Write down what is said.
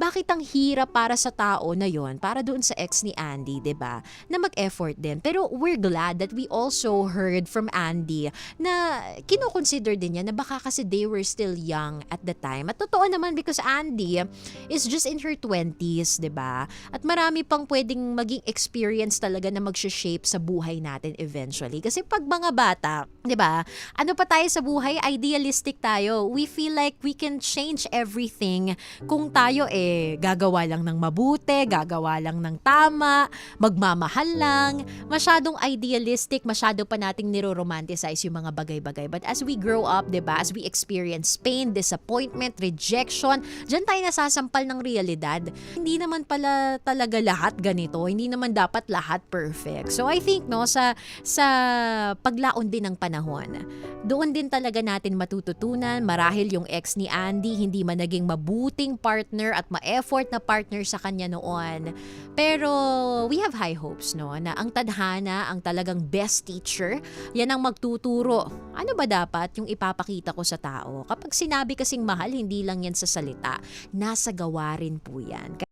bakit ang hirap para sa tao na yon para doon sa ex ni Andy, 'di ba? Na mag-effort din. Pero we're glad that we also heard from Andy na kino-consider din niya na baka kasi they were still young at the time. At totoo naman because Andy is just in her 20s, 'di ba? At marami pang pwedeng maging experience talaga na mag-shape sa buhay natin eventually. Kasi pag mga bata, 'di ba? Ano pa tayo sa buhay? Idealistic tayo. We feel like we can change everything kung tayo eh gagawa lang ng mabuti, gagawa lang ng tama, magmamahal lang. Masyadong idealistic, masyado pa nating niro-romanticize yung mga bagay-bagay. But as we grow up, 'di ba? As we experience pain, disappointment, rejection, diyan tayo nasasampal ng realidad. Hindi naman pala talaga lahat ganito. Hindi naman dapat lahat perfect. So I think no sa sa paglaon din ng panahon, doon din talaga natin matututunan marahil yung ex ni Andy hindi man naging mabuting partner at ma-effort na partner sa kanya noon. Pero we have high hopes no na ang tadhana, ang talagang best teacher, yan ang magtuturo. Ano ba dapat yung ipapakita ko sa tao? Kapag sinabi kasing mahal, hindi lang yan sa salita, nasa gawa rin po yan.